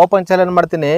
Open challenge ಮಾಡ್ತೀನಿ.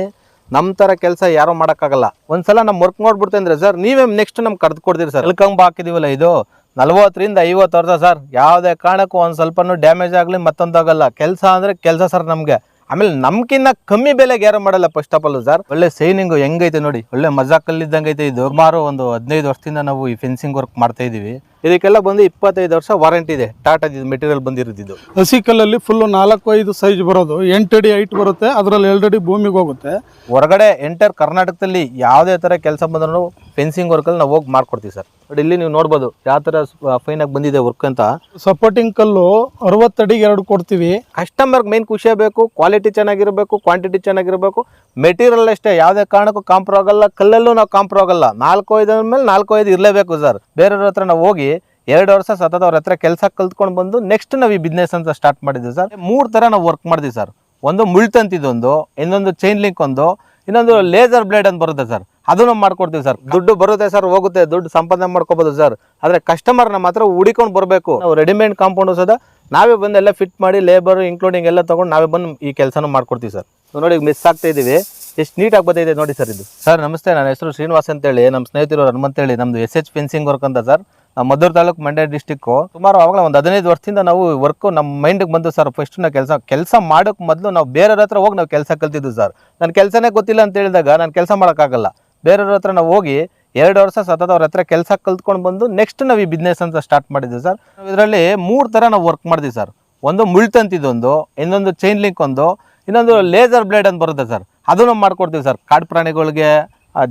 ನಮ್ಮ ಥರ ಕೆಲಸ ಯಾರೂ ಮಾಡೋಕ್ಕಾಗಲ್ಲ. ಒಂದ್ಸಲ ನಮ್ಮ ವರ್ಕ್ ನೋಡ್ಬಿಡ್ತೀನಿ ಅಂದ್ರೆ, ಸರ್, ನೀವೇ ನೆಕ್ಸ್ಟ್ ನಮ್ಗೆ ಕರೆದು ಕೊಡ್ತೀರಿ ಸರ್. ಎಲ್ಕಂಬ ಹಾಕಿದೀವಲ್ಲ ಇದು. ನಲ್ವತ್ತರಿಂದ ಐವತ್ತು ವರ್ಷ ಸರ್. ಯಾವುದೇ ಕಾರಣಕ್ಕೂ ಒಂದು ಸ್ವಲ್ಪನೂ ಡ್ಯಾಮೇಜ್ ಆಗಲಿ ಮತ್ತೊಂದಾಗಲ್ಲ ಕೆಲಸ ಅಂದರೆ ಕೆಲಸ ಸರ್ ನಮಗೆ. ಆಮೇಲೆ ನಮ್ಕಿನ್ನ ಕಮ್ಮಿ ಬೆಲೆಗೆ ಯಾರು ಮಾಡಲ್ಲ ಫಸ್ಟ್ ಆಫ್ ಆಲ್ ಸರ್. ಒಳ್ಳೆ ಸೈನಿಂಗು ಹೆಂಗೈತೆ ನೋಡಿ. ಒಳ್ಳೆ ಮಜಾಕಲ್ಲಿದ್ದಂಗೆ ಐತೆ ಇದು ಸುಮಾರು ಒಂದು ಹದಿನೈದು ವರ್ಷದಿಂದ ನಾವು ಈ ಫೆನ್ಸಿಂಗ್ ವರ್ಕ್ ಮಾಡ್ತಾ ಇದೀವಿ. ಇದಕ್ಕೆಲ್ಲ ಬಂದು ಇಪ್ಪತ್ತೈದು ವರ್ಷ ವಾರಂಟಿ ಇದೆ. ಟಾಟಾ ಮೆಟೀರಿಯಲ್ ಬಂದಿರೋದಿದ್ದು ಹಸಿ ಕಲ್ಲಲ್ಲಿ ಫುಲ್ ನಾಲ್ಕು ಐದು ಸೈಜ್ ಬರೋದು. ಎಂಟು ಅಡಿ ಹೈಟ್ ಬರುತ್ತೆ. ಅದರಲ್ಲಿ ಎರಡು ಅಡಿ ಭೂಮಿಗೆ ಹೋಗುತ್ತೆ. ಹೊರಗಡೆ ಎಂಟರ್ ಕರ್ನಾಟಕದಲ್ಲಿ ಯಾವುದೇ ಥರ ಕೆಲಸ ಬಂದ್ರೂ ಫೆನ್ಸಿಂಗ್ ವರ್ಕಲ್ಲಿ ನಾವು ಹೋಗಿ ಮಾಡ್ಕೊಡ್ತೀವಿ ಸರ್. ಬಟ್ ಇಲ್ಲಿ ನೀವು ನೋಡ್ಬೋದು ಯಾವ ಥರ ಫೈನಾಗಿ ಬಂದಿದೆ ವರ್ಕ್ ಅಂತ. ಸಪೋರ್ಟಿಂಗ್ ಕಲ್ಲು ಅರವತ್ತು ಅಡಿಗೆ ಎರಡು ಕೊಡ್ತೀವಿ. ಕಸ್ಟಮರ್ಗೆ ಮೇನ್ ಖುಷಿ ಬೇಕು ಕ್ವಾಲಿಟಿ ಚೆನ್ನಾಗಿರಬೇಕು ಕ್ವಾಂಟಿಟಿ ಚೆನ್ನಾಗಿರಬೇಕು. ಮೆಟೀರಿಯಲ್ ಅಷ್ಟೇ ಯಾವುದೇ ಕಾರಣಕ್ಕೂ ಕಾಂಪ್ರೋ ಆಗಲ್ಲ ಕಲ್ಲಲ್ಲೂ ನಾವು ಕಾಂಪ್ರೋ ಆಗಲ್ಲ ನಾಲ್ಕು ಐದು ಮೇಲೆ ನಾಲ್ಕು ಐದು ಇರಲೇಬೇಕು ಸರ್. ಬೇರೆಯವ್ರ ಹತ್ರ ನಾವು ಹೋಗಿ ಎರಡು ವರ್ಷ ಸತತ ಅವ್ರ ಹತ್ರ ಕೆಲಸ ಕಲ್ತ್ಕೊಂಡು ಬಂದು ನೆಕ್ಸ್ಟ್ ನಾವು ಈ ಬಿಸ್ನೆಸ್ ಅಂತ ಸ್ಟಾರ್ಟ್ ಮಾಡಿದ್ವಿ ಸರ್ ಮೂರು ಥರ ನಾವು ವರ್ಕ್ ಮಾಡಿದ್ವಿ ಸರ್ ಒಂದು ಮುಳ್ತಂತಿದೊಂದು ಇನ್ನೊಂದು ಚೈನ್ ಲಿಂಕ್ ಒಂದು, ಇನ್ನೊಂದು ಲೇಸರ್ ಬ್ಲೇಡ್ ಅಂತ ಬರುತ್ತೆ ಸರ್ ಅದನ್ನು ಮಾಡ್ಕೊಡ್ತೀವಿ ಸರ್ ದುಡ್ಡು ಬರುತ್ತೆ ಸರ್ ಹೋಗುತ್ತೆ. ದುಡ್ಡು ಸಂಪಾದನೆ ಮಾಡ್ಕೋಬಹುದು ಸರ್ ಆದರೆ ಕಸ್ಟಮರ್ ನಮ್ಮ ಹತ್ರ ಹುಡಿಕೊಂಡು ಬರಬೇಕು. ನಾವು ರೆಡಿಮೇಡ್ ಕಾಂಪೌಂಡ್ ಸದ ನಾವೇ ಬಂದು ಎಲ್ಲ ಫಿಟ್ ಮಾಡಿ ಲೇಬರ್ ಇನ್ಕ್ಲೂಡಿಂಗ್ ಎಲ್ಲ ತಗೊಂಡು ನಾವೇ ಬಂದು ಈ ಕೆಲಸನೂ ಮಾಡ್ಕೊಡ್ತೀವಿ ಸರ್ ನೋಡಿ ಮಿಸ್ ಆಗ್ತಾ ಇದ್ದೀವಿ ಎಷ್ಟು ನೀಟಾಗಿ ಬಂದಿದೆ ನೋಡಿ ಸರ್ ಇದು. ಸರ್ ನಮಸ್ತೆ. ನನ್ನ ಹೆಸರು ಶ್ರೀನಿವಾಸ್ ಅಂತೇಳಿ. ನಮ್ಮ ಸ್ನೇಹಿತರು ಹನುಮಂತೇಳಿ. ನಮ್ದು ಎಸ್ ಎಚ್ ಫೆನ್ಸಿಂಗ್ ವರ್ಕ್ ಅಂತ ಸರ್ ಮದ್ದೂರು ತಾಲೂಕು ಮಂಡ್ಯ ಡಿಸ್ಟಿಕ್ಕು ಸುಮಾರು ಅವಾಗಲೇ ಒಂದು ಹದಿನೈದು ವರ್ಷದಿಂದ ನಾವು ವರ್ಕು ನಮ್ಮ ಮೈಂಡಿಗೆ ಬಂದು ಸರ್ ಫಸ್ಟ್ ನಾವು ಕೆಲಸ ಕೆಲಸ ಮಾಡೋಕ್ಕೆ ಮೊದಲು ನಾವು ಬೇರೆಯವ್ರ ಹತ್ರ ಹೋಗಿ ನಾವು ಕೆಲಸ ಕಲ್ತಿದ್ವಿ ಸರ್ ನನ್ನ ಕೆಲಸನೇ ಗೊತ್ತಿಲ್ಲ ಅಂತ ಹೇಳಿದಾಗ ನಾನು ಕೆಲಸ ಮಾಡೋಕ್ಕಾಗಲ್ಲ. ಬೇರೆಯವ್ರ ಹತ್ರ ನಾವು ಹೋಗಿ ಎರಡು ವರ್ಷ ಸತತ ಅವ್ರ ಹತ್ರ ಕೆಲಸ ಕಲ್ತ್ಕೊಂಡು ಬಂದು ನೆಕ್ಸ್ಟ್ ನಾವು ಈ ಬಿಸ್ನೆಸ್ ಅಂತ ಸ್ಟಾರ್ಟ್ ಮಾಡಿದ್ವಿ ಸರ್ ಇದರಲ್ಲಿ ಮೂರು ಥರ ನಾವು ವರ್ಕ್ ಮಾಡಿದ್ವಿ ಸರ್ ಒಂದು ಮುಳ್ತಂತಿದೊಂದು ಇನ್ನೊಂದು ಚೈನ್ ಲಿಂಕ್ ಒಂದು, ಇನ್ನೊಂದು ಲೇಸರ್ ಬ್ಲೇಡ್ ಅಂತ ಬರುತ್ತೆ ಸರ್ ಅದನ್ನು ಮಾಡ್ಕೊಡ್ತೀವಿ ಸರ್ ಕಾಡು ಪ್ರಾಣಿಗಳಿಗೆ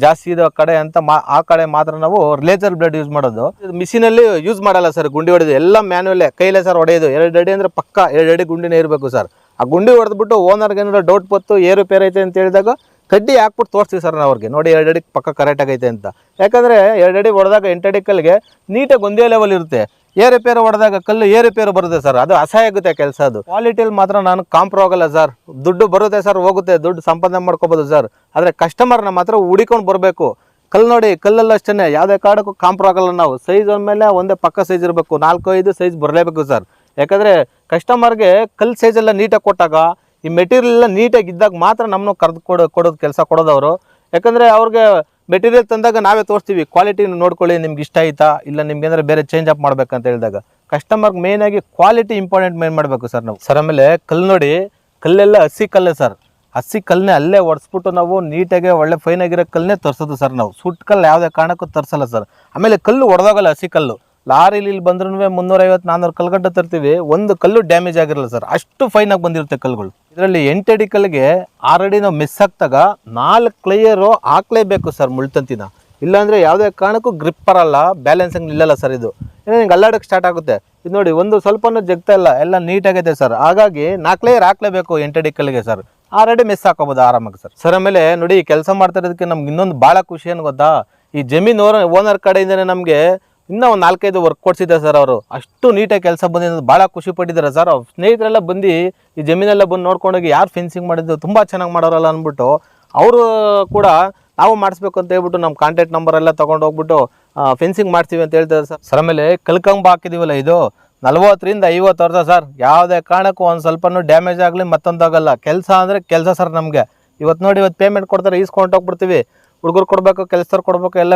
ಜಾಸ್ತಿ ಇದೆ ಕಡೆ ಅಂತ ಮಾ, ಆ ಕಡೆ ಮಾತ್ರ ನಾವು ಲೇಸರ್ ಬ್ಲೇಡ್ ಯೂಸ್ ಮಾಡೋದು. ಮಿಷಿನಲ್ಲಿ ಯೂಸ್ ಮಾಡಲ್ಲ ಸರ್ ಗುಂಡಿ ಹೊಡೆದು. ಎಲ್ಲ ಮ್ಯಾನ್ಯಲ್ಲೇ ಕೈಲೇ ಸರ್ ಹೊಡೆಯೋದು. ಎರಡು ಅಡಿ ಅಂದರೆ ಪಕ್ಕ, ಎರಡು ಅಡಿ ಗುಂಡಿನೇ ಇರಬೇಕು ಸರ್ ಆ ಗುಂಡಿ ಹೊಡೆದ್ಬಿಟ್ಟು ಓನರ್ಗೆ ಏನಾದ್ರು ಡೌಟ್ ಬತ್ತು ಏರುಪೇರು ಐತೆ ಅಂತ ಹೇಳಿದಾಗ ಕಡ್ಡಿ ಹಾಕ್ಬಿಟ್ಟು ತೋರಿಸ್ತೀವಿ ಸರ್ ನಾವು ಅವ್ರಿಗೆ. ನೋಡಿ ಎರಡು ಅಡಿ ಪಕ್ಕ ಕರೆಕ್ಟ್ ಆಗೈತೆ ಅಂತ. ಯಾಕಂದರೆ ಎರಡು ಅಡಿ ಹೊಡೆದಾಗ ಎಂಟು ಅಡಿ ಕಲ್ಲಿಗೆ ನೀಟಾಗಿ ಒಂದೇ ಲೆವೆಲ್ ಇರುತ್ತೆ. ಏರುಪೇರು ಹೊಡೆದಾಗ ಕಲ್ಲು ಏರುಪೇರು ಬರುತ್ತೆ ಸರ್. ಅದು ಅಸಹ್ಯ ಆಗುತ್ತೆ ಕೆಲಸ ಅದು. ಕ್ವಾಲಿಟಿಯಲ್ಲಿ ಮಾತ್ರ ನಾನು ಕಾಂಪ್ರೋ ಆಗಲ್ಲ ಸರ್. ದುಡ್ಡು ಬರುತ್ತೆ ಸರ್, ಹೋಗುತ್ತೆ. ದುಡ್ಡು ಸಂಪಾದನೆ ಮಾಡ್ಕೋಬೋದು ಸರ್. ಆದರೆ ಕಸ್ಟಮರ್ ಮಾತ್ರ ಹುಡಿಕೊಂಡು ಬರಬೇಕು. ಕಲ್ಲು ನೋಡಿ, ಕಲ್ಲಲ್ಲಿ ಅಷ್ಟೇ ಯಾವುದೇ ಕಾರಣಕ್ಕೂ ಕಾಂಪ್ರೋ ಆಗಲ್ಲ ನಾವು. ಸೈಜ್ ಮೇಲೆ ಒಂದೇ ಪಕ್ಕ ಸೈಜ್ ಇರಬೇಕು. ನಾಲ್ಕು, ಐದು ಸೈಜ್ ಬರಲೇಬೇಕು ಸರ್. ಯಾಕಂದರೆ ಕಸ್ಟಮರ್ಗೆ ಕಲ್ಲು ಸೈಜೆಲ್ಲ ನೀಟಾಗಿ ಕೊಟ್ಟಾಗ, ಈ ಮೆಟೀರಿಯಲ್ ಎಲ್ಲ ನೀಟಾಗಿ ಇದ್ದಾಗ ಮಾತ್ರ ನಮ್ಮನ್ನು ಕರೆದು ಕೊಡೋ, ಕೊಡೋದು, ಕೆಲಸ ಕೊಡೋದವರು. ಯಾಕಂದರೆ ಅವ್ರಿಗೆ ಮೆಟೀರಿಯಲ್ ತಂದಾಗ ನಾವೇ ತೋರಿಸ್ತೀವಿ ಕ್ವಾಲಿಟಿ ನೋಡ್ಕೊಳ್ಳಿ, ನಿಮ್ಗೆ ಇಷ್ಟ ಆಯ್ತಾ? ಇಲ್ಲ ನಿಮ್ಗೆ ಏನಾದ್ರು ಬೇರೆ ಚೇಂಜ್ ಅಪ್ ಮಾಡ್ಬೇಕಂತ ಹೇಳಿದಾಗ. ಕಸ್ಟಮರ್ಗೆ ಆಗಿ ಕ್ವಾಲಿಟಿ ಇಂಪಾರ್ಟೆಂಟ್ ಮೇನ್ ಮಾಡಬೇಕು ಸರ್ ನಾವು. ಸರ್ ಆಮೇಲೆ ಕಲ್ಲು ನೋಡಿ, ಕಲ್ಲೆಲ್ಲ ಹಸಿ ಕಲ್ಲೇ ಸರ್ ಹಸಿ ಕಲ್ಲನ್ನೇ ಅಲ್ಲೇ ಒಡಿಸ್ಬಿಟ್ಟು ನಾವು ನೀಟಾಗಿ ಒಳ್ಳೆ ಫೈನ್ ಆಗಿರೋ ಕಲ್ಲನ್ನೇ ತರಿಸೋದು ಸರ್ ನಾವು. ಸುಟ್ಟು ಕಲ್ಲು ಯಾವುದೇ ಕಾರಣಕ್ಕೂ ತರಿಸಲ್ಲ ಸರ್ ಆಮೇಲೆ ಕಲ್ಲು ಒಡೆದೋಗಲ್ಲ ಹಸಿ ಕಲ್ಲು. ಲಾರಿಲಿ ಇಲ್ಲಿ ಬಂದ್ರೂ ಮುನ್ನೂರೈವತ್ತು ನಾನ್ನೂರು ಕಲ್ಗಡ್ಡೆ ತರ್ತೀವಿ. ಒಂದು ಕಲ್ಲು ಡ್ಯಾಮೇಜ್ ಆಗಿರಲ್ಲ ಸರ್. ಅಷ್ಟು ಫೈನಾಗಿ ಬಂದಿರುತ್ತೆ ಕಲ್ಲುಗಳು. ಇದರಲ್ಲಿ ಎಂಟಡಿ ಕಲ್ಲಿಗೆ ಆರಡಿ ನಾವು ಮಿಸ್ ಆಗ್ತಾಗ ನಾಲ್ಕು ಲೇಯರು ಹಾಕ್ಲೇಬೇಕು ಸರ್ ಮುಳ್ತಂತಿನ. ಇಲ್ಲಾಂದರೆ ಯಾವುದೇ ಕಾರಣಕ್ಕೂ ಗ್ರಿಪ್ ಬರಲ್ಲ ಬ್ಯಾಲೆನ್ಸಿಂಗ್ ನಿಲ್ಲಲ್ಲ ಸರ್ ಇದು. ಏನೋ ಹಿಂಗೆ ಅಲ್ಲಾಡಕ್ಕೆ ಸ್ಟಾರ್ಟ್ ಆಗುತ್ತೆ. ಇದು ನೋಡಿ ಒಂದು ಸ್ವಲ್ಪನೂ ಜಗ್ತಾ ಇಲ್ಲ, ಎಲ್ಲ ನೀಟಾಗಿದೆ ಸರ್. ಹಾಗಾಗಿ ನಾಲ್ಕು ಲೇಯರ್ ಹಾಕ್ಲೇಬೇಕು ಎಂಟಡಿ ಕಲ್ಲಿಗೆ ಸರ್. ಆಲ್ರೆಡಿ ಮಿಸ್ ಹಾಕೋಬೋದು ಆರಾಮಾಗಿ ಸರ್. ಸರ್, ಆಮೇಲೆ ನೋಡಿ ಕೆಲಸ ಮಾಡ್ತಾ ಇರೋದಕ್ಕೆ ನಮ್ಗೆ ಇನ್ನೊಂದು ಭಾಳ ಖುಷಿ ಏನು ಗೊತ್ತಾ? ಈ ಜಮೀನು ಓನರ್ ಓನರ್ ಕಡೆಯಿಂದನೇ ನಮಗೆ ಇನ್ನೂ ಒಂದು ನಾಲ್ಕೈದು ವರ್ಕ್ ಕೊಡ್ಸಿದ್ದಾರೆ ಸರ್ ಅವರು. ಅಷ್ಟು ನೀಟಾಗಿ ಕೆಲಸ ಬಂದಿದ್ದು ಭಾಳ ಖುಷಿ ಪಟ್ಟಿದ್ದಾರೆ ಸರ್ ಅವ್ರ. ಸ್ನೇಹಿತರೆಲ್ಲ ಬಂದು ಈ ಜಮೀನೆಲ್ಲ ಬಂದು ನೋಡ್ಕೊಂಡೋಗಿ ಯಾರು ಫೆನ್ಸಿಂಗ್ ಮಾಡಿದ್ದು ತುಂಬ ಚೆನ್ನಾಗಿ ಮಾಡೋರಲ್ಲ ಅಂದ್ಬಿಟ್ಟು ಅವರು ಕೂಡ ನಾವು ಮಾಡಿಸ್ಬೇಕು ಅಂತ ಹೇಳ್ಬಿಟ್ಟು ನಮ್ಮ ಕಾಂಟ್ಯಾಕ್ಟ್ ನಂಬರ್ ಎಲ್ಲ ತೊಗೊಂಡು ಹೋಗ್ಬಿಟ್ಟು ಫೆನ್ಸಿಂಗ್ ಮಾಡ್ತೀವಿ ಅಂತ ಹೇಳ್ತಾರೆ ಸರ್ ಸರ್ ಆಮೇಲೆ ಕಲ್ಕಂಬ ಹಾಕಿದೀವಲ್ಲ ಇದು? ನಲ್ವತ್ತರಿಂದ ಐವತ್ತು ವರ್ಷ ಸರ್ ಯಾವುದೇ ಕಾರಣಕ್ಕೂ ಒಂದು ಸ್ವಲ್ಪನೂ ಡ್ಯಾಮೇಜ್ ಆಗಲಿ ಮತ್ತೊಂದಾಗಲ್ಲ ಕೆಲಸ ಅಂದರೆ ಕೆಲಸ ಸರ್ ನಮಗೆ. ಇವತ್ತು ನೋಡಿ ಇವತ್ತು ಪೇಮೆಂಟ್ ಕೊಡ್ತಾರೆ, ಈಸ್ಕೊಂಡು ಹೋಗ್ಬಿಡ್ತೀವಿ. ಹುಡುಗರು ಕೊಡಬೇಕು, ಕೆಲಸದವ್ರು ಕೊಡಬೇಕು, ಎಲ್ಲ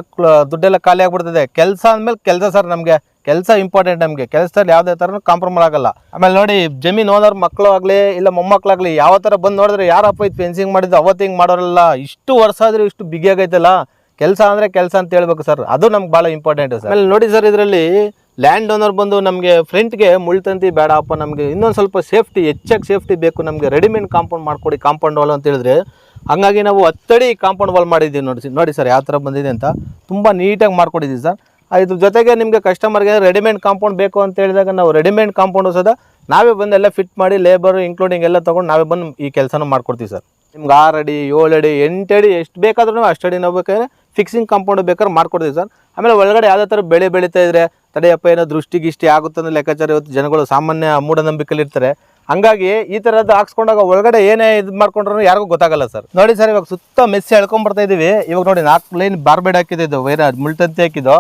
ದುಡ್ಡೆಲ್ಲ ಖಾಲಿ ಆಗ್ಬಿಡ್ತದೆ. ಕೆಲಸ ಅಂದಮೇಲೆ ಕೆಲಸ ಸರ್ ನಮಗೆ. ಕೆಲಸ ಇಂಪಾರ್ಟೆಂಟ್ ನಮಗೆ. ಕೆಲಸದಲ್ಲಿ ಯಾವುದೇ ಥರನೂ ಕಾಂಪ್ರಮೈಸ್ ಆಗಲ್ಲ. ಆಮೇಲೆ ನೋಡಿ, ಜಮೀನ್ ಓನರ್ ಮಕ್ಕಳು ಆಗಲಿ, ಇಲ್ಲ ಮೊಮ್ಮಕ್ಕಳಾಗಲಿ ಯಾವ ಥರ ಬಂದು ನೋಡಿದ್ರೆ ಯಾರಪ್ಪ ಇದು ಫೆನ್ಸಿಂಗ್ ಮಾಡಿದ್ದು, ಅವತ್ತು ಹಿಂಗೆ ಮಾಡೋರಲ್ಲ ಇಷ್ಟು ವರ್ಷ ಆದರೂ ಇಷ್ಟು ಬಿಗಿಯಾಗೈತಲ್ಲ ಕೆಲಸ ಅಂದರೆ ಕೆಲಸ ಅಂತ ಹೇಳ್ಬೇಕು ಸರ್. ಅದು ನಮ್ಗೆ ಭಾಳ ಇಂಪಾರ್ಟೆಂಟ್ ಸರ್. ಆಮೇಲೆ ನೋಡಿ ಸರ್ ಇದರಲ್ಲಿ ಲ್ಯಾಂಡ್ ಓನರ್ ಬಂದು ನಮಗೆ ಫ್ರಂಟ್ಗೆ ಮುಳ್ತಂತಿ ಬೇಡಪ್ಪ ನಮಗೆ. ಇನ್ನೊಂದು ಸ್ವಲ್ಪ ಸೇಫ್ಟಿ ಹೆಚ್ಚಾಗಿ ಸೇಫ್ಟಿ ಬೇಕು ನಮಗೆ. ರೆಡಿಮೇಡ್ ಕಾಂಪೌಂಡ್ ಮಾಡಿಕೊಡಿ ಕಾಂಪೌಂಡ್ ವಾಲ್ ಅಂತ ಹೇಳಿದ್ರೆ ಹಂಗಾಗಿ ನಾವು ಹತ್ತಡಿ ಕಾಂಪೌಂಡ್ ವಾಲ್ ಮಾಡಿದ್ದೀವಿ ನೋಡಿ ನೋಡಿ ಸರ್ ಯಾವ ಥರ ಬಂದಿದೆ ಅಂತ. ತುಂಬ ನೀಟಾಗಿ ಮಾಡ್ಕೊಟ್ಟಿದ್ದೀವಿ ಸರ್. ಇದ್ರ ಜೊತೆಗೆ ನಿಮಗೆ ಕಸ್ಟಮರ್ಗೆ ರೆಡಿಮೇಡ್ ಕಾಂಪೌಂಡ್ ಬೇಕು ಅಂತ ಹೇಳಿದಾಗ ನಾವು ರೆಡಿಮೇಡ್ ಕಾಂಪೌಂಡ್ ಸದ ನಾವೇ ಬಂದು ಎಲ್ಲ ಫಿಟ್ ಮಾಡಿ ಲೇಬರ್ ಇನ್ಕ್ಲೂಡಿಂಗ್ ಎಲ್ಲ ತೊಗೊಂಡು ನಾವೇ ಬಂದು ಈ ಕೆಲಸನೂ ಮಾಡ್ಕೊಡ್ತೀವಿ ಸರ್. ನಿಮ್ಗೆ ಆರು ಅಡಿ ಏಳು ಅಡಿ ಎಂಟು ಅಡಿ ಎಷ್ಟು ಬೇಕಾದ್ರೂ ಅಡಿ ನಾವು ಬೇಕಾದ್ರೆ ಫಿಕ್ಸಿಂಗ್ ಕಾಂಪೌಂಡ್ ಬೇಕಾದ್ರೆ ಮಾಡ್ಕೊಡ್ತೀವಿ ಸರ್. ಆಮೇಲೆ ಒಳಗಡೆ ಯಾವುದೇ ಥರ ಬೆಳೆ ಬೆಳೀತಾ ಇದ್ರೆ, ತಡೆಯಪ್ಪ ಏನೋ ದೃಷ್ಟಿಗಿಷ್ಟಿ ಆಗುತ್ತೆ ಅನ್ನೋ ಲೆಕ್ಕಾಚಾರ ಇವತ್ತು ಜನಗಳು ಸಾಮಾನ್ಯ ಮೂಢನಂಬಿಕೆಯಲ್ಲಿ ಇರ್ತಾರೆ ಹಂಗಾಗಿ ಈ ತರದ್ದು ಹಾಕ್ಸ್ಕೊಂಡಾಗ ಒಳಗಡೆ ಏನೇ ಇದು ಮಾಡ್ಕೊಂಡ್ರು ಯಾರಿಗೂ ಗೊತ್ತಾಗಲ್ಲ ಸರ್. ನೋಡಿ ಸರ್, ಇವಾಗ ಸುತ್ತ ಮೆಸ್ಸಿ ಎಳ್ಕೊಂಡ್ಬರ್ತಾ ಇದೀವಿ. ಇವಾಗ ನೋಡಿ ನಾಲ್ಕು ಲೈನ್ ಬಾರ್ಬೇಡ್ ಹಾಕಿದ್ದು ವೈರ ಮುಳ್ತಂತಿ ಹಾಕಿದ್ದು.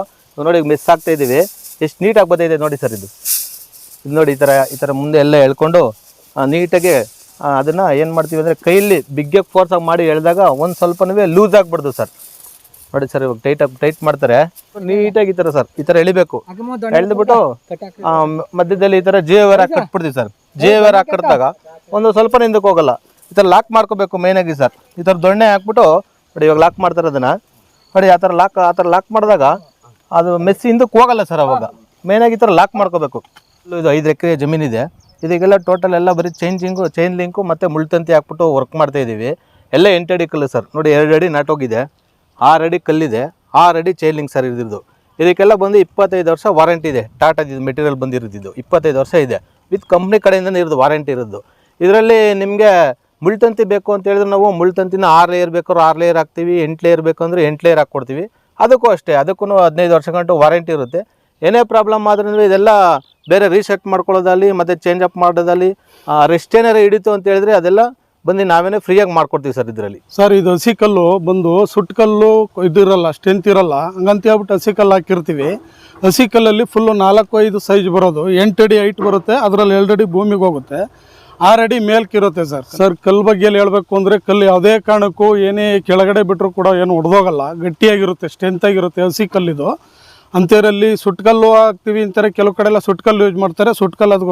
ನೋಡಿ ಮಿಸ್ ಆಗ್ತಾ ಇದೀವಿ. ಎಷ್ಟು ನೀಟಾಗಿ ಇದೆ ನೋಡಿ ಸರ್ ಇದು. ಇದು ನೋಡಿ ಈ ಥರ ಈ ಥರ ಮುಂದೆ ಎಲ್ಲ ಎಳ್ಕೊಂಡು ನೀಟಾಗಿ ಅದನ್ನು ಏನು ಮಾಡ್ತೀವಿ ಅಂದರೆ ಕೈಯಲ್ಲಿ ಬಿಗ್ಗೆ ಫೋರ್ಸಾಗಿ ಮಾಡಿ ಎಳೆದಾಗ ಒಂದು ಸ್ವಲ್ಪನೂ ಲೂಸ್ ಆಗ್ಬಾರ್ದು ಸರ್. ನೋಡಿ ಸರ್ ಇವಾಗ ಟೈಟ್ ಟೈಟ್ ಮಾಡ್ತಾರೆ. ನೀಟಾಗಿ ಈ ಥರ ಸರ್ ಈ ಥರ ಎಳಿಬೇಕು. ಎಳ್ದ್ಬಿಟ್ಟು ಮಧ್ಯದಲ್ಲಿ ಈ ಥರ ಜೇ ವೇರ್ ಹಾಕಿ ಕಟ್ಬಿಡ್ತೀವಿ ಸರ್. ಜೇ ವೇರ್ ಹಾಕಿ ಕಟ್ಟಿದಾಗ ಒಂದು ಸ್ವಲ್ಪ ಹಿಂದಕ್ಕೆ ಹೋಗಲ್ಲ. ಈ ಥರ ಲಾಕ್ ಮಾಡ್ಕೋಬೇಕು ಮೇಯ್ನಾಗಿ ಸರ್. ಈ ಥರ ದೊಣ್ಣೆ ಹಾಕ್ಬಿಟ್ಟು ನೋಡಿ ಇವಾಗ ಲಾಕ್ ಮಾಡ್ತಾರೆ ಅದನ್ನು. ನೋಡಿ ಆ ಥರ ಲಾಕ್ ಆ ಥರ ಲಾಕ್ ಮಾಡಿದಾಗ ಅದು ಮೆಸ್ಸಿ ಹಿಂದಕ್ಕೆ ಹೋಗಲ್ಲ ಸರ್ ಅವಾಗ. ಮೇಯ್ನಾಗಿ ಈ ಥರ ಲಾಕ್ ಮಾಡ್ಕೋಬೇಕು. ಇದು ಐದು ಎಕರೆ ಜಮೀನಿದೆ ಇದೀಗೆಲ್ಲ ಟೋಟಲ್ ಎಲ್ಲ ಬರೀ ಚೇಂಜಿಂಗು ಚೈನ್ ಲಿಂಕು ಮತ್ತು ಮುಳ್ತಂತಿ ಹಾಕ್ಬಿಟ್ಟು ವರ್ಕ್ ಮಾಡ್ತಾ ಇದ್ದೀವಿ ಎಲ್ಲ ಎಂಟಡಿ ಕಲ್ಲು ಸರ್. ನೋಡಿ ಎರಡು ಅಡಿ ನಾಟೋಗಿದೆ ಆರು ಅಡಿ ಕಲ್ಲಿದೆ, ಆರು ಅಡಿ ಚೈಲಿಂಗ್ ಸರ್ ಇದ್ದಿದ್ದು ಇದಕ್ಕೆಲ್ಲ ಬಂದು ಇಪ್ಪತ್ತೈದು ವರ್ಷ ವಾರಂಟಿ ಇದೆ. ಟಾಟಾದ ಮೆಟೀರಿಯಲ್ ಬಂದಿರೋದಿದ್ದು. ಇಪ್ಪತ್ತೈದು ವರ್ಷ ಇದೆ. ವಿತ್ ಕಂಪ್ನಿ ಕಡೆಯಿಂದನೇ ಇರೋದು ವಾರಂಟಿ ಇರೋದು. ಇದರಲ್ಲಿ ನಿಮಗೆ ಮುಳ್ತಂತಿ ಬೇಕು ಅಂತ ಹೇಳಿದ್ರೆ ನಾವು ಮುಳ್ತಂತಿನ ಆರು ಲೇಯರ್ ಬೇಕಾದ್ರೂ ಆರು ಲೇಯರ್ ಹಾಕ್ತೀವಿ, ಎಂಟು ಲೇಯರ್ ಬೇಕು ಅಂದರೆ ಎಂಟು ಲೇಯರ್ ಹಾಕ್ಕೊಡ್ತೀವಿ. ಅದಕ್ಕೂ ಅಷ್ಟೇ. ಅದಕ್ಕೂ ಹದಿನೈದು ವರ್ಷ ಗಂಟು ವಾರಂಟಿ ಇರುತ್ತೆ. ಏನೇ ಪ್ರಾಬ್ಲಮ್ ಆದ್ರೂ ಇದೆಲ್ಲ ಬೇರೆ ರೀಸೆಟ್ ಮಾಡ್ಕೊಳ್ಳೋದಾಗಲಿ, ಮತ್ತು ಚೇಂಜ್ ಅಪ್ ಮಾಡೋದಲ್ಲಿ ರೆಸ್ಟ್ ಏನಾರು ಹಿಡಿತು ಅಂತ ಹೇಳಿದ್ರೆ ಅದೆಲ್ಲ ಬಂದು ನಾವೇನೇ ಫ್ರೀಯಾಗಿ ಮಾಡ್ಕೊಡ್ತೀವಿ ಸರ್ ಇದರಲ್ಲಿ. ಸರ್, ಇದು ಹಸಿ ಕಲ್ಲು ಬಂದು ಸುಟ್ಟು ಕಲ್ಲು ಇದಿರಲ್ಲ ಸ್ಟ್ರೆಂತ್ ಇರಲ್ಲ, ಹಂಗಂತ ಹೇಳ್ಬಿಟ್ಟು ಹಸಿ ಕಲ್ಲು ಹಾಕಿರ್ತೀವಿ. ಹಸಿ ಕಲ್ಲಲ್ಲಿ ಫುಲ್ಲು ನಾಲ್ಕು, ಐದು ಸೈಜ್ ಬರೋದು. ಎಂಟು ಅಡಿ ಹೈಟ್ ಬರುತ್ತೆ, ಅದರಲ್ಲಿ ಎರಡು ಅಡಿ ಭೂಮಿಗೆ ಹೋಗುತ್ತೆ. ಆರು ಅಡಿ ಮೇಲ್ಕಿರುತ್ತೆ ಸರ್. ಸರ್, ಕಲ್ಲು ಬಗ್ಗೆ ಹೇಳಬೇಕು ಅಂದರೆ ಕಲ್ಲು ಯಾವುದೇ ಕಾರಣಕ್ಕೂ ಏನೇ ಕೆಳಗಡೆ ಬಿಟ್ಟರು ಕೂಡ ಏನು ಒಡೆದೋಗಲ್ಲ. ಗಟ್ಟಿಯಾಗಿರುತ್ತೆ ಸ್ಟ್ರೆಂತ್ ಆಗಿರುತ್ತೆ ಹಸಿ ಕಲ್ಲಿದು. ಅಂಥೇರಲ್ಲಿ ಸುಟ್ಕಲ್ಲು ಹಾಕ್ತೀವಿ ಅಂತಾರೆ. ಕೆಲವು ಕಡೆ ಎಲ್ಲ ಸುಟ್ಕಲ್ಲು ಯೂಸ್ ಮಾಡ್ತಾರೆ. ಸುಟ್ಕಲ್ಲು ಅದು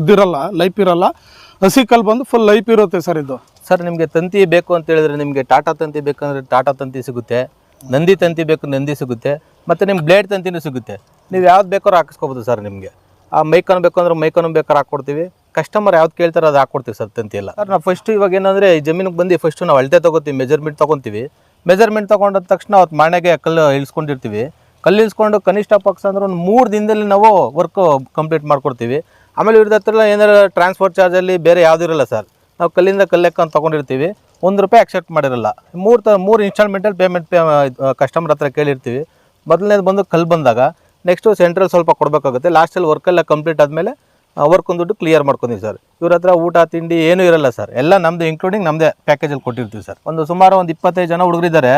ಇದಿರಲ್ಲ ಲೈಫ್ ಇರಲ್ಲ. ಹಸಿ ಕಲ್ಲು ಬಂದು ಫುಲ್ ಲೈಫ್ ಇರುತ್ತೆ ಸರ್ ಇದು. ಸರ್ ನಿಮಗೆ ತಂತಿ ಬೇಕು ಅಂತ ಹೇಳಿದ್ರೆ ನಿಮಗೆ ಟಾಟಾ ತಂತಿ ಬೇಕಂದ್ರೆ ಟಾಟಾ ತಂತಿ ಸಿಗುತ್ತೆ ನಂದಿ ತಂತಿ ಬೇಕು ನಂದಿ ಸಿಗುತ್ತೆ ಮತ್ತು ನಿಮ್ಗೆ ಬ್ಲೇಡ್ ತಂತಿನೂ ಸಿಗುತ್ತೆ. ನೀವು ಯಾವ್ದು ಬೇಕಾದ್ರೂ ಹಾಕಿಸ್ಕೋಬೋದು ಸರ್ ನಿಮಗೆ. ಆ ಮೈಕನ್ ಬೇಕು ಅಂದ್ರೆ ಮೈಕನ್ ಬೇಕಾದ್ರೆ ಹಾಕ್ಕೊಡ್ತೀವಿ. ಕಸ್ಟಮರ್ ಯಾವ್ದು ಕೇಳ್ತಾರೆ ಅದು ಹಾಕ್ಕೊಡ್ತೀವಿ ಸರ್ ತಂತಿ ಎಲ್ಲ. ಸರ್ ನಾವು ಫಸ್ಟ್ ಇವಾಗ ಏನಂದರೆ ಈ ಜಮೀನಿಗೆ ಬಂದು ಫಸ್ಟು ನಾವು ಅಳತೆ ತೊಗೋತೀವಿ ಮೆಜರ್ಮೆಂಟ್ ತೊಗೊತೀವಿ. ಮೆಜರ್ಮೆಂಟ್ ತೊಗೊಂಡ ತಕ್ಷಣ ಅವತ್ತು ಮನೆಗೆ ಕಲ್ಲು ಇಳಿಸ್ಕೊಂಡಿರ್ತೀವಿ. ಕಲ್ಲು ಇಳಿಸ್ಕೊಂಡು ಕನಿಷ್ಠ ಪಕ್ಷ ಅಂದ್ರೆ ಒಂದು ಮೂರು ದಿನದಲ್ಲಿ ನಾವು ವರ್ಕ್ ಕಂಪ್ಲೀಟ್ ಮಾಡ್ಕೊಡ್ತೀವಿ. ಆಮೇಲೆ ಇವ್ರದ್ದು ಹತ್ರ ಏನಾರ ಟ್ರಾನ್ಸ್ಪೋರ್ಟ್ ಚಾರ್ಜಲ್ಲಿ ಬೇರೆ ಯಾವುದೂ ಇರಲ್ಲ ಸರ್ ನಾವು ಕಲ್ಲಿಂದ ಕಲ್ಲೆಕ್ಕ ಅಂತ ತೊಗೊಂಡಿರ್ತೀವಿ. ಒಂದು ರೂಪಾಯಿ ಅಕ್ಸೆಪ್ಟ್ ಮಾಡಿರಲ್ಲ. ಮೂರು ತ, ಮೂರು ಇನ್ಸ್ಟಾಲ್ಮೆಂಟಲ್ಲಿ ಪೇಮೆಂಟ್ ಪೇ ಕಸ್ಟಮರ್ ಹತ್ರ ಕೇಳಿರ್ತೀವಿ. ಮೊದಲನೇದು ಬಂದು ಕಲ್ಲು ಬಂದಾಗ ನೆಕ್ಸ್ಟು ಸೆಂಟ್ರಲ್ ಸ್ವಲ್ಪ ಕೊಡಬೇಕಾಗುತ್ತೆ. ಲಾಸ್ಟಲ್ಲಿ ವರ್ಕೆಲ್ಲ ಕಂಪ್ಲೀಟ್ ಆದಮೇಲೆ ವರ್ಕ್ ಒಂದು ದುಡ್ಡು ಕ್ಲಿಯರ್ ಮಾಡ್ಕೊಂತೀವಿ ಸರ್ ಇವ್ರ ಹತ್ರ ಊಟ, ತಿಂಡಿ ಏನೂ ಇರಲ್ಲ ಸರ್ ಎಲ್ಲ ನಮ್ಮದು ಇನ್ಕ್ಲೂಡಿಂಗ್ ನಮ್ಮದೇ ಪ್ಯಾಕೇಜಲ್ಲಿ ಕೊಟ್ಟಿರ್ತೀವಿ ಸರ್ ಒಂದು ಸುಮಾರು ಒಂದು ಇಪ್ಪತ್ತೈದು ಜನ ಹುಡುಗರಿದ್ದಾರೆ.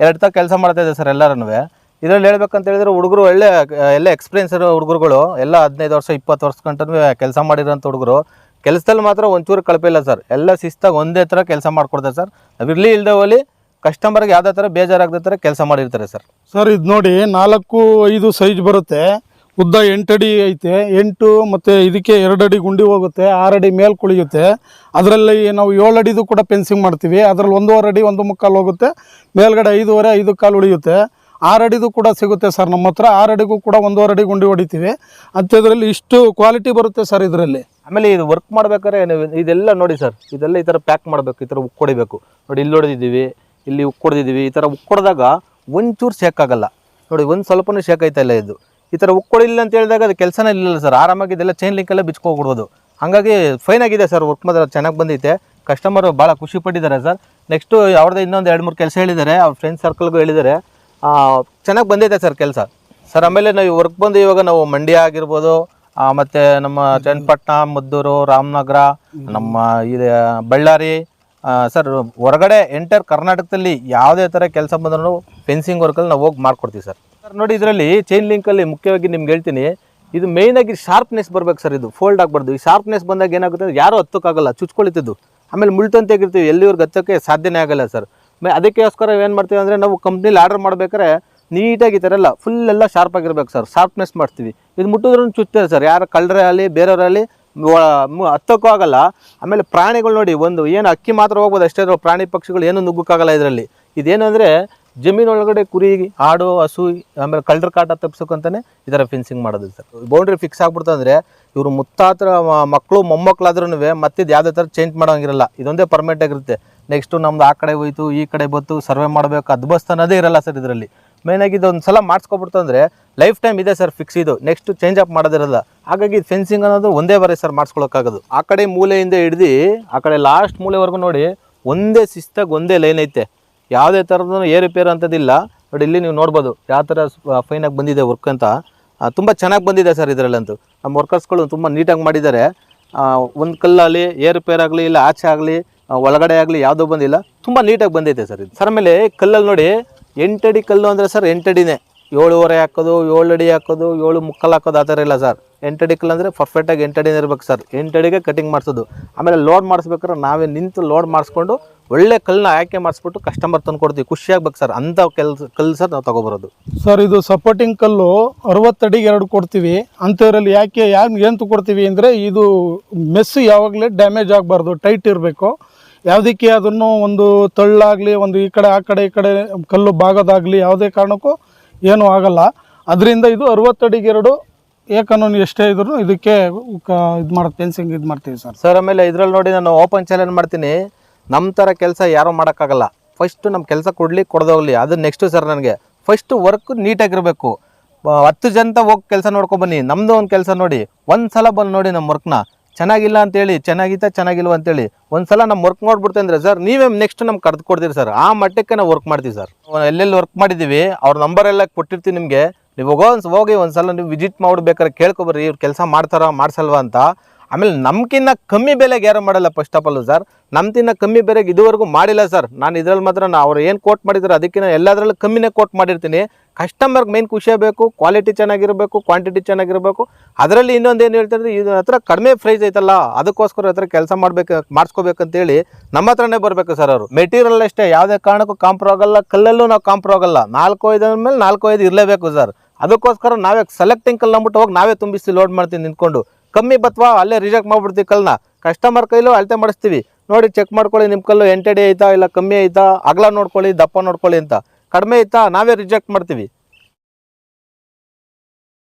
ಎರಡು ತ ಕೆಲಸ ಮಾಡ್ತಾ ಇದ್ದಾರೆ ಸರ್ ಎಲ್ಲರೂ ಇದರಲ್ಲಿ ಹೇಳ್ಬೇಕಂತ ಹೇಳಿದ್ರೆ ಹುಡುಗರು ಒಳ್ಳೆ ಎಲ್ಲ ಎಕ್ಸ್ಪೀರಿಯನ್ಸ್ ಇರೋ ಹುಡುಗರುಗಳು, ಎಲ್ಲ ಹದಿನೈದು ವರ್ಷ, ಇಪ್ಪತ್ತು ವರ್ಷ ಗಂಟನೂ ಕೆಲಸ ಮಾಡಿರೋಂಥ ಹುಡುಗರು, ಕೆಲಸದಲ್ಲಿ ಮಾತ್ರ ಒಂಚೂರು ಇಲ್ಲ ಸರ್. ಎಲ್ಲ ಶಿಸ್ತಾಗಿ ಒಂದೇ ಥರ ಕೆಲಸ ಮಾಡಿಕೊಡ್ತಾರೆ ಸರ್. ಇರಲಿ ಇಲ್ಲದೆ ಹೋಲಿ ಕಸ್ಟಮರ್ಗೆ ಯಾವುದೇ ಥರ ಬೇಜಾರಾಗದ ಥರ ಕೆಲಸ ಮಾಡಿರ್ತಾರೆ ಸರ್. ಸರ್, ಇದು ನೋಡಿ ನಾಲ್ಕು, ಐದು ಸೈಜ್ ಬರುತ್ತೆ. ಉದ್ದ ಎಂಟು ಅಡಿ ಐತೆ. ಎಂಟು ಮತ್ತು ಇದಕ್ಕೆ ಎರಡು ಅಡಿ ಗುಂಡಿ ಹೋಗುತ್ತೆ, ಆರು ಅಡಿ ಮೇಲೆ ಕುಳಿಯುತ್ತೆ. ಅದರಲ್ಲಿ ನಾವು ಏಳು ಅಡಿದು ಕೂಡ ಫೆನ್ಸಿಂಗ್ ಮಾಡ್ತೀವಿ. ಅದರಲ್ಲಿ ಒಂದೂವರೆ ಅಡಿ, ಒಂದು ಮುಕ್ಕಾಲು ಹೋಗುತ್ತೆ. ಮೇಲ್ಗಡೆ ಐದೂವರೆ, ಐದು ಕಾಲು ಉಳಿಯುತ್ತೆ. ಆರು ಅಡಿದು ಕೂಡ ಸಿಗುತ್ತೆ ಸರ್ ನಮ್ಮ ಹತ್ರ. ಆರು ಅಡಿಗೂ ಕೂಡ ಒಂದೂವರೆ ಅಡಿ ಗುಂಡಿ ಹೊಡಿತೀವಿ. ಅಂಥದ್ರಲ್ಲಿ ಇಷ್ಟು ಕ್ವಾಲಿಟಿ ಬರುತ್ತೆ ಸರ್ ಇದರಲ್ಲಿ. ಆಮೇಲೆ ಇದು ವರ್ಕ್ ಮಾಡ್ಬೇಕಾದ್ರೆ ಇದೆಲ್ಲ ನೋಡಿ ಸರ್. ಇದೆಲ್ಲ ಈ ಥರ ಪ್ಯಾಕ್ ಮಾಡಬೇಕು, ಈ ಥರ ಉಕ್ಕೊಡಿಬೇಕು ನೋಡಿ, ಇಲ್ಲಿ ಹೊಡೆದಿದ್ದೀವಿ ಇಲ್ಲಿ ಉಕ್ಕೊಡ್ದಿದ್ದೀವಿ ಈ ಥರ ಉಕ್ಕೊಡ್ದಾಗ ಒಂಚೂರು ಶೇಕ್ ಆಗಲ್ಲ ನೋಡಿ, ಒಂದು ಸ್ವಲ್ಪನೂ ಶೇಕ್ ಆಯ್ತಾ ಇದು. ಈ ಥರ ಉಕ್ಕೊಡಿಲ್ಲ ಅಂತ ಹೇಳಿದಾಗ ಅದು ಕೆಲಸನೇ ಇಲ್ಲ ಸರ್. ಆರಾಮಾಗಿ ಇದೆಲ್ಲ ಚೈನ್ ಲಿಂಕೆಲ್ಲ ಬಿಚ್ಕೋಗ್ಬಿಡ್ಬೋದು ಹಾಗಾಗಿ ಫೈನ್ ಆಗಿದೆ ಸರ್ ವರ್ಕ್ ಮಾತ್ರ. ಚೆನ್ನಾಗಿ ಬಂದೈತೆ. ಕಸ್ಟಮರು ಭಾಳ ಖುಷಿ ಪಟ್ಟಿದ್ದಾರೆ ಸರ್. ನೆಕ್ಸ್ಟು ಅವ್ರದ್ದು ಇನ್ನೊಂದು ಎರಡು ಮೂರು ಕೆಲಸ ಹೇಳಿದ್ದಾರೆ. ಅವ್ರ ಫ್ರೆಂಡ್ ಸರ್ಕಲ್ಗೂ ಹೇಳಿದ್ದಾರೆ. ಚೆನ್ನಾಗಿ ಬಂದೈತೆ ಸರ್ ಕೆಲಸ. ಸರ್ ಆಮೇಲೆ ನಾವು ವರ್ಕ್ ಬಂದು ಇವಾಗ ನಾವು ಮಂಡ್ಯ ಆಗಿರ್ಬೋದು ಆ, ಮತ್ತೆ ನಮ್ಮ ಚನ್ನಪಟ್ಟಣ ಮದ್ದೂರು ರಾಮನಗರ ನಮ್ಮ ಇದು ಬಳ್ಳಾರಿ ಸರ್ ಹೊರಗಡೆ ಎಂಟರ್ ಕರ್ನಾಟಕದಲ್ಲಿ ಯಾವುದೇ ಥರ ಕೆಲಸ ಬಂದ್ರೂ ಫೆನ್ಸಿಂಗ್ ವರ್ಕಲ್ಲಿ ನಾವು ಹೋಗಿ ಮಾಡ್ಕೊಡ್ತೀವಿ ಸರ್. ಸರ್ ನೋಡಿ ಇದರಲ್ಲಿ ಚೈನ್ ಲಿಂಕಲ್ಲಿ ಮುಖ್ಯವಾಗಿ ನಿಮ್ಗೆ ಹೇಳ್ತೀನಿ ಇದು ಮೇಯ್ನಾಗಿ ಶಾರ್ಪ್ನೆಸ್ ಬರ್ಬೇಕು ಸರ್ ಇದು ಫೋಲ್ಡ್ ಆಗಬಾರ್ದು ಈ ಶಾರ್ಪ್ನೆಸ್ ಬಂದಾಗ ಏನಾಗುತ್ತೆ ಅಂದ್ರೆ ಯಾರೂ ಹತ್ತಕ್ಕಾಗಲ್ಲ ಚುಚ್ಕೊಳಿತಿದ್ದು. ಆಮೇಲೆ ಮುಳ್ತಂತೆ ಆಗಿರ್ತೀವಿ ಎಲ್ಲಿವರೆಗೆ ಹತ್ತಕ್ಕೆ ಸಾಧ್ಯನೇ ಆಗಲ್ಲ ಸರ್. ಅದಕ್ಕೋಸ್ಕರ ಏನು ಮಾಡ್ತೀವಿ ಅಂದರೆ ನಾವು ಕಂಪ್ನಿಲಿ ಆರ್ಡರ್ ಮಾಡ್ಬೇಕಾದ್ರೆ ನೀಟಾಗಿ ಈ ಥರ ಎಲ್ಲ ಫುಲ್ ಎಲ್ಲ ಶಾರ್ಪ್ ಆಗಿರ್ಬೇಕು ಸರ್ ಶಾರ್ಪ್ನೆಸ್ ಮಾಡ್ತೀವಿ. ಇದು ಮುಟ್ಟಿದ್ರೂ ಚುಚ್ತದೆ ಸರ್ ಯಾರು ಕಳ್ಳರೇ ಆಗಲಿ ಬೇರೆಯವರಲ್ಲಿ ಹತ್ತಕ್ಕೂ ಆಗಲ್ಲ. ಆಮೇಲೆ ಪ್ರಾಣಿಗಳು ನೋಡಿ, ಒಂದು ಏನು ಅಕ್ಕಿ ಮಾತ್ರ ಹೋಗ್ಬೋದು ಅಷ್ಟೇ ಪ್ರಾಣಿ ಪಕ್ಷಿಗಳು ಏನು ನುಗ್ಗಕ್ಕಾಗಲ್ಲ ಇದರಲ್ಲಿ. ಇದೇನು ಜಮೀನೊಳಗಡೆ ಕುರಿ, ಆಡು, ಹಸು, ಆಮೇಲೆ ಕಳ್ಳರ ಕಾಟ ತಪ್ಪಿಸೋಕ್ಕಂತಲೇ ಈ ಥರ ಫೆನ್ಸಿಂಗ್ ಮಾಡೋದು ಸರ್ ಬೌಂಡ್ರಿ ಫಿಕ್ಸ್ ಆಗ್ಬಿಡ್ತಂದ್ರೆ ಇವರು ಮುತ್ತಾತ್ರ ಮಕ್ಕಳು ಮೊಮ್ಮಕ್ಕಳಾದ್ರೂ ಮತ್ತಿದು ಯಾವುದೇ ಥರ ಚೇಂಜ್ ಮಾಡೋಂಗಿರಲ್ಲ. ಇದೊಂದೇ ಪರ್ಮನೆಂಟ್ ಆಗಿರುತ್ತೆ. ನೆಕ್ಸ್ಟು ನಮ್ದು ಆ ಕಡೆ ಹೋಯ್ತು, ಈ ಕಡೆ ಬಂತು, ಸರ್ವೆ ಮಾಡಬೇಕು ಅದ್ಬಸ್ತ ಅನ್ನೋದೇ ಇರಲ್ಲ ಸರ್ ಇದರಲ್ಲಿ. ಮೇಯ್ನಾಗಿ ಇದೊಂದು ಸಲ ಮಾಡಿಸ್ಕೊಬಿಡ್ತು ಅಂದರೆ ಲೈಫ್ ಟೈಮ್ ಇದೆ ಸರ್ ಫಿಕ್ಸ್ ಇದು. ನೆಕ್ಸ್ಟ್ ಚೇಂಜ್ ಅಪ್ ಮಾಡೋದಿರಲ್ಲ. ಹಾಗಾಗಿ ಫೆನ್ಸಿಂಗ್ ಅನ್ನೋದು ಒಂದೇ ಬಾರಿ ಸರ್ ಮಾಡಿಸ್ಕೊಳಕ್ಕಾಗೋದು. ಆ ಕಡೆ ಮೂಲೆಯಿಂದ ಹಿಡ್ದು, ಆ ಕಡೆ ಲಾಸ್ಟ್ ಮೂಲೆವರೆಗೂ ನೋಡಿ, ಒಂದೇ ಶಿಸ್ತಾಗಿ ಒಂದೇ ಲೈನ್ ಐತೆ. ಯಾವುದೇ ಥರದೂ ಏರ್ ರಿಪೇರ್ ಅಂಥದ್ದಿಲ್ಲ ನೋಡಿ, ಇಲ್ಲಿ ನೀವು ನೋಡ್ಬೋದು ಯಾವ ಥರ ಫೈನಾಗಿ ಬಂದಿದೆ ವರ್ಕ್ ಅಂತ. ತುಂಬ ಚೆನ್ನಾಗಿ ಬಂದಿದೆ ಸರ್ ಇದರಲ್ಲಂತೂ. ನಮ್ಮ ವರ್ಕರ್ಸ್ಗಳು ತುಂಬ ನೀಟಾಗಿ ಮಾಡಿದ್ದಾರೆ. ಒಂದು ಕಲ್ಲಲ್ಲಿ ಆಗಲಿ, ಇಲ್ಲ ಆಚೆ ಆಗಲಿ ಒಳಗಡೆ ಆಗಲಿ ಯಾವುದೋ ಬಂದಿಲ್ಲ. ತುಂಬ ನೀಟಾಗಿ ಬಂದೈತೆ ಸರ್ ಇದು. ಸರ್, ಆಮೇಲೆ ಕಲ್ಲಲ್ಲಿ ನೋಡಿ ಎಂಟಡಿ ಕಲ್ಲು ಅಂದರೆ ಸರ್ ಎಂಟಡಿನೇ. ಏಳುವರೆ ಹಾಕೋದು, ಏಳು ಅಡಿ ಹಾಕೋದು, ಏಳು ಮುಕ್ಕಲ್ ಹಾಕೋದು ಆ ಥರ ಇಲ್ಲ ಸರ್. ಎಂಟಡಿ ಕಲ್ಲು ಅಂದರೆ ಪರ್ಫೆಕ್ಟಾಗಿ ಎಂಟಡಿನೇ ಇರ್ಬೇಕು ಸರ್. ಎಂಟಡಿಗೆ ಕಟಿಂಗ್ ಮಾಡಿಸೋದು. ಆಮೇಲೆ ಲೋಡ್ ಮಾಡಿಸ್ಬೇಕಾದ್ರೆ ನಾವೇ ನಿಂತು ಲೋಡ್ ಮಾಡಿಸ್ಕೊಂಡು ಒಳ್ಳೆ ಕಲ್ಲನ್ನ ಆಯ್ಕೆ ಮಾಡಿಸ್ಬಿಟ್ಟು ಕಸ್ಟಮರ್ ತಂದು ಕೊಡ್ತೀವಿ. ಖುಷಿಯಾಗ್ಬೇಕು ಸರ್. ಅಂಥ ಕೆಲಸ, ಕಲ್ಲು ಸರ್ ನಾವು ತೊಗೊಬರೋದು. ಸರ್, ಇದು ಸಪೋರ್ಟಿಂಗ್ ಕಲ್ಲು ಅರವತ್ತಡಿಗೆ ಎರಡು ಕೊಡ್ತೀವಿ. ಅಂಥವ್ರಲ್ಲಿ ಯಾಕೆ ಯಾಕೆ ಏನು ಕೊಡ್ತೀವಿ ಅಂದರೆ ಇದು ಮೆಸ್ಸು ಯಾವಾಗಲೇ ಡ್ಯಾಮೇಜ್ ಆಗಬಾರ್ದು ಟೈಟ್ ಇರಬೇಕು. ಯಾವುದಕ್ಕೆ ಅದನ್ನು ಒಂದು ತಳ್ಳಾಗಲಿ, ಒಂದು ಈ ಕಡೆ, ಆ ಕಡೆ, ಈ ಕಡೆ ಕಲ್ಲು ಬಾಗೋದಾಗಲಿ ಯಾವುದೇ ಕಾರಣಕ್ಕೂ ಏನೂ ಆಗಲ್ಲ. ಅದರಿಂದ ಇದು ಅರವತ್ತಡಿಗೆ ಎರಡು ಏಕನೂನು ಎಷ್ಟೇ ಇದ್ರೂ ಇದಕ್ಕೆ ಇದು ಮಾಡಿ ಫೆನ್ಸಿಂಗ್ ಇದು ಮಾಡ್ತೀವಿ ಸರ್. ಸರ್, ಆಮೇಲೆ ಇದರಲ್ಲಿ ನೋಡಿ ನಾನು ಓಪನ್ ಚಾಲೆಂಜ್ ಮಾಡ್ತೀನಿ. ನಮ್ಮ ಥರ ಕೆಲಸ ಯಾರೂ ಮಾಡೋಕ್ಕಾಗಲ್ಲ. ಫಸ್ಟು ನಮ್ಮ ಕೆಲಸ ಕೊಡಲಿ ಕೊಡದೋಗ್ಲಿ ಅದು ನೆಕ್ಸ್ಟು ಸರ್ ನನಗೆ. ಫಸ್ಟು ವರ್ಕ್ ನೀಟಾಗಿರಬೇಕು. ಹತ್ತು ಜನ ಹೋಗಿ ಕೆಲಸ ನೋಡ್ಕೊಬನ್ನಿ ನಮ್ಮದು ಒಂದು ಕೆಲಸ ನೋಡಿ. ಒಂದು ಸಲ ಬಂದು ನೋಡಿ ನಮ್ಮ ವರ್ಕ್ನ ಚೆನ್ನಾಗಿಲ್ಲ ಅಂತೇಳಿ ಚೆನ್ನಾಗಿತ್ತ ಚೆನ್ನಾಗಿಲ್ವ ಅಂತೇಳಿ ಒಂದು ಸಲ ನಮ್ಮ ವರ್ಕ್ ನೋಡ್ಬಿಡ್ತೇನೆ ಅಂದರೆ ಸರ್ ನೀವೇ ನೆಕ್ಸ್ಟ್ ನಮ್ಗೆ ಕರೆದು ಕೊಡ್ತೀರಿ ಸರ್ ಆ ಮಟ್ಟಕ್ಕೆ ನಾವು ವರ್ಕ್ ಮಾಡ್ತೀವಿ ಸರ್ ಎಲ್ಲೆಲ್ಲಿ ವರ್ಕ್ ಮಾಡಿದ್ದೀವಿ ಅವ್ರ ನಂಬರ್ ಎಲ್ಲ ಕೊಟ್ಟಿರ್ತೀವಿ ನಿಮಗೆ. ನೀವು ಹೋಗಿ ಒಂದ್ಸಲ ನೀವು ವಿಸಿಟ್ ಮಾಡ್ಬೇಕಾದ್ರೆ ಕೇಳ್ಕೊಬರ್ರಿ ಇವ್ರು ಕೆಲಸ ಮಾಡ್ತಾರ, ಮಾಡ್ಸಲ್ವಾ ಅಂತ. ಆಮೇಲೆ ನಮ್ಕಿನ್ನ ಕಮ್ಮಿ ಬೆಲೆಗೆ ಯಾರು ಮಾಡಲ್ಲ ಫಸ್ಟ್ ಆಫ್ ಆಲ್ ಸರ್ ನಮ್ಕಿನ್ನ ಕಮ್ಮಿ ಬೆಲೆಗೆ ಇದುವರೆಗೂ ಮಾಡಿಲ್ಲ ಸರ್ ನಾನು ಇದ್ರಲ್ಲಿ ಮಾತ್ರ ನಾ ಅವ್ರು ಏನು ಕೋಟ್ ಮಾಡಿದ್ರು ಅದಕ್ಕಿಂತ ಎಲ್ಲದರಲ್ಲೂ ಕಮ್ಮಿನೇ ಕೋಟ್ ಮಾಡಿರ್ತೀನಿ. ಕಸ್ಟಮರ್ಗೆ ಮೇನ್ ಖುಷಿ ಬೇಕು ಕ್ವಾಲಿಟಿ ಚೆನ್ನಾಗಿರಬೇಕು ಕ್ವಾಂಟಿಟಿ ಚೆನ್ನಾಗಿರಬೇಕು. ಅದರಲ್ಲಿ ಇನ್ನೊಂದು ಏನು ಹೇಳ್ತಾರೆ ಇದು ಹತ್ರ ಕಡಿಮೆ ಪ್ರೈಸ್ ಐತಲ್ಲ, ಅದಕ್ಕೋಸ್ಕರ ಹತ್ರ ಕೆಲಸ ಮಾಡಬೇಕು, ಮಾಡಿಸ್ಕೋಬೇಕಂತೇಳಿ ನಮ್ಮ ಹತ್ರನೇ ಬರಬೇಕು ಸರ್ ಅವರು. ಮೆಟೀರಿಯಲ್ ಅಷ್ಟೇ, ಯಾವುದೇ ಕಾರಣಕ್ಕೂ ಕಾಂಪ್ರೋ ಆಗಲ್ಲ, ಕಲ್ಲಲ್ಲೂ ನಾವು ಕಾಂಪ್ರೋ ಆಗಲ್ಲ. ನಾಲ್ಕು ಐದು ಮೇಲೆ ನಾಲ್ಕು ಐದು ಇರಲೇಬೇಕು ಸರ್ ಅದಕ್ಕೋಸ್ಕರ ನಾವೇ ಸೆಲೆಕ್ಟಿಂಗ್ ಕಲ್ಲು ಅಂದ್ಬಿಟ್ಟು ಹೋಗಿ ನಾವೇ ತುಂಬಿಸಿ ಲೋಡ್ ಮಾಡ್ತೀನಿ ನಿಂತ್ಕೊಂಡು. ಕಮ್ಮಿ ಬತ್ವಾ, ಅಲ್ಲೇ ರಿಜೆಕ್ಟ್ ಮಾಡ್ಬಿಡ್ತೀವಿ ಕಲ್ಲನ್ನ ಕಸ್ಟಮರ್ ಕೈಲೂ ಅಳತೆ ಮಾಡಿಸ್ತೀವಿ. ನೋಡಿ ಚೆಕ್ ಮಾಡ್ಕೊಳ್ಳಿ ನಿಮ್ಮ ಕಲ್ಲು ಎಂಟಡಿ ಐತಾ ಇಲ್ಲ ಕಮ್ಮಿ ಐತಾ, ಅಗಲ ನೋಡ್ಕೊಳ್ಳಿ, ದಪ್ಪ ನೋಡ್ಕೊಳ್ಳಿ ಅಂತ. ಕಡಿಮೆ ಐತಾ, ನಾವೇ ರಿಜೆಕ್ಟ್ ಮಾಡ್ತೀವಿ.